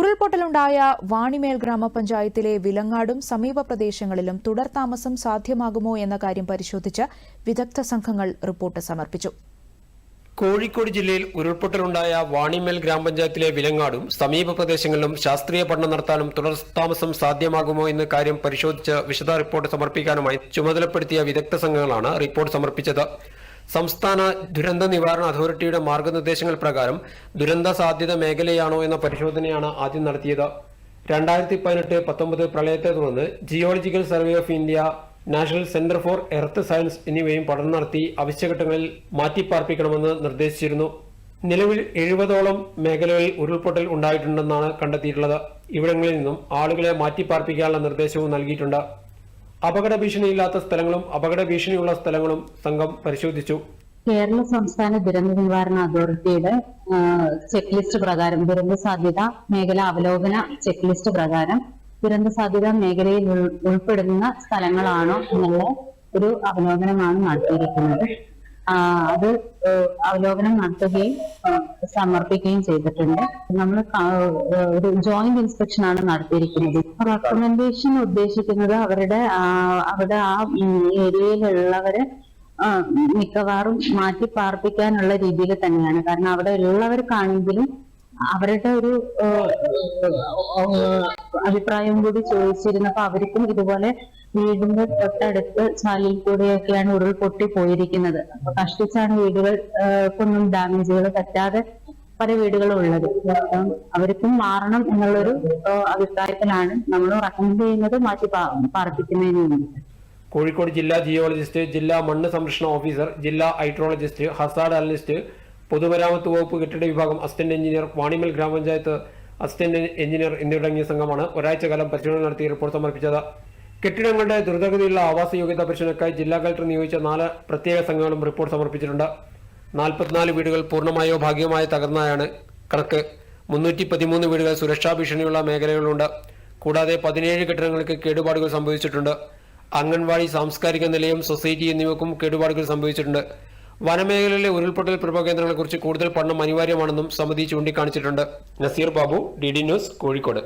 ഉരുൾപൊട്ടലുണ്ടായ വാണിമേൽ ഗ്രാമപഞ്ചായത്തിലെ വിലങ്ങാടും സമീപ പ്രദേശങ്ങളിലും തുടർ താമസം സാധ്യമാകുമോ എന്ന കാര്യം പരിശോധിച്ച് വിദഗ്ധ സംഘങ്ങൾ റിപ്പോർട്ട് സമർപ്പിച്ചു. കോഴിക്കോട് ജില്ലയിൽ ഉരുൾപൊട്ടലുണ്ടായ വാണിമേൽ ഗ്രാമപഞ്ചായത്തിലെ വിലങ്ങാടും സമീപ പ്രദേശങ്ങളിലും ശാസ്ത്രീയ പഠനം നടത്താനും തുടർതാമസം സാധ്യമാകുമോ എന്ന കാര്യം പരിശോധിച്ച് വിശദ റിപ്പോർട്ട് സമർപ്പിക്കാനുമായി ചുമതലപ്പെടുത്തിയ വിദഗ്ധ സംഘങ്ങളാണ് റിപ്പോർട്ട് സമർപ്പിച്ചത്. സംസ്ഥാന ദുരന്ത നിവാരണ അതോറിറ്റിയുടെ മാർഗനിർദ്ദേശങ്ങൾ പ്രകാരം ദുരന്ത സാധ്യത മേഖലയാണോ എന്ന പരിശോധനയാണ് ആദ്യം നടത്തിയത്. രണ്ടായിരത്തി പതിനെട്ട് പത്തൊമ്പത് പ്രളയത്തെ തുടർന്ന് geological survey of India national centre for earth science എന്നിവയും പഠനം നടത്തി അവശ്യഘട്ടങ്ങളിൽ മാറ്റിപ്പാർപ്പിക്കണമെന്ന് നിർദ്ദേശിച്ചിരുന്നു. നിലവിൽ എഴുപതോളം മേഖലകളിൽ ഉരുൾപൊട്ടൽ ഉണ്ടായിട്ടുണ്ടെന്നാണ് കണ്ടെത്തിയിട്ടുള്ളത്. ഇവിടങ്ങളിൽ നിന്നും ആളുകളെ മാറ്റിപ്പാർപ്പിക്കാനുള്ള നിർദ്ദേശവും നൽകിയിട്ടുണ്ട്. അപകട ഭീഷണിയില്ലാത്ത സ്ഥലങ്ങളും അപകട ഭീഷണിയുള്ള സ്ഥലങ്ങളും സംഘം പരിശോധിച്ചു. കേരള സംസ്ഥാന ദുരന്ത നിവാരണ അതോറിറ്റിയുടെ ചെക്ക് ലിസ്റ്റ് പ്രകാരം ദുരന്ത സാധ്യത മേഖല അവലോകന ചെക്ക് ലിസ്റ്റ് പ്രകാരം ദുരന്ത സാധ്യത മേഖലയിൽ ഉൾപ്പെടുന്ന സ്ഥലങ്ങളാണോ എന്നുള്ള ഒരു അവലോകനമാണ് നടത്തിയിരിക്കുന്നത്. അത് അവലോകനം നടത്തുകയും സമർപ്പിക്കുകയും ചെയ്തിട്ടുണ്ട്. നമ്മൾ ഒരു ജോയിന്റ് ഇൻസ്പെക്ഷൻ ആണ് നടത്തിയിരിക്കുന്നത്. റെക്കമെൻഡേഷൻ ഉദ്ദേശിക്കുന്നത് അവരുടെ അവിടെ ആ ഏരിയയിലുള്ളവരെ മിക്കവാറും മാറ്റി പാർപ്പിക്കാനുള്ള രീതിയിൽ തന്നെയാണ്. കാരണം അവിടെ ഉള്ളവർക്കാണെങ്കിലും അവരുടെ ഒരു അഭിപ്രായം കൂടി ചോദിച്ചിരുന്നപ്പോ അവർക്കും ഇതുപോലെ വീടിന്റെ തൊട്ടടുത്ത് ചാലിൽ കൂടെയൊക്കെയാണ് ഉരുൾ പൊട്ടി പോയിരിക്കുന്നത്. അപ്പൊ കഷ്ടിച്ചാണ് വീടുകൾ ഒന്നും ഡാമേജുകൾ പറ്റാതെ പല വീടുകളും ഉള്ളത്. അപ്പം അവർക്കും മാറണം എന്നുള്ളൊരു അഭിപ്രായത്തിലാണ് നമ്മൾ റെക്കമെൻഡ് ചെയ്യുന്നത് മാറ്റി പാർപ്പിക്കുന്നതിന് വേണ്ടി. കോഴിക്കോട് ജില്ലാ ജിയോളജിസ്റ്റ് ജില്ലാ മണ്ണ് സംരക്ഷണ ഓഫീസർ ജില്ലാ ഹൈഡ്രോളജിസ്റ്റ് ഹസാഡ് അനലിസ്റ്റ് പൊതുമരാമത്ത് വകുപ്പ് കെട്ടിട വിഭാഗം അസിസ്റ്റന്റ് എഞ്ചിനീയർ വാണിമൽ ഗ്രാമപഞ്ചായത്ത് അസിസ്റ്റന്റ് എഞ്ചിനീയർ എന്നിവരടങ്ങിയ സംഘമാണ് ഒരാഴ്ചക്കാലം പരിശോധന നടത്തി റിപ്പോർട്ട് സമർപ്പിച്ചത്. കെട്ടിടങ്ങളുടെ ദ്രുതഗതിയിലുള്ള ആവാസ യോഗ്യതാ പരിശോധനയ്ക്കായി ജില്ലാ കളക്ടർ നിയോഗിച്ച നാല് പ്രത്യേക സംഘങ്ങളും റിപ്പോർട്ട് സമർപ്പിച്ചിട്ടുണ്ട്. നാൽപ്പത്തിനാല് വീടുകൾ പൂർണമായോ ഭാഗികമായോ തകർന്നതാണ് കണക്ക്. മുന്നൂറ്റി പതിമൂന്ന് വീടുകൾ സുരക്ഷാ ഭീഷണിയുള്ള മേഖലകളുണ്ട് കൂടാതെ പതിനേഴ് കെട്ടിടങ്ങൾക്ക് കേടുപാടുകൾ സംഭവിച്ചിട്ടുണ്ട്. അംഗൻവാടി സാംസ്കാരിക നിലയം സൊസൈറ്റി എന്നിവക്കും കേടുപാടുകൾ സംഭവിച്ചിട്ടുണ്ട്. വനമേഖലയിലെ ഉരുൾപൊട്ടൽ പ്രഭവകേന്ദ്രങ്ങളെക്കുറിച്ച് കൂടുതൽ പഠനം അനിവാര്യമാണെന്നും സമിതി ചൂണ്ടിക്കാണിച്ചിട്ടുണ്ട്. Naseer Babu D D news Kozhikode.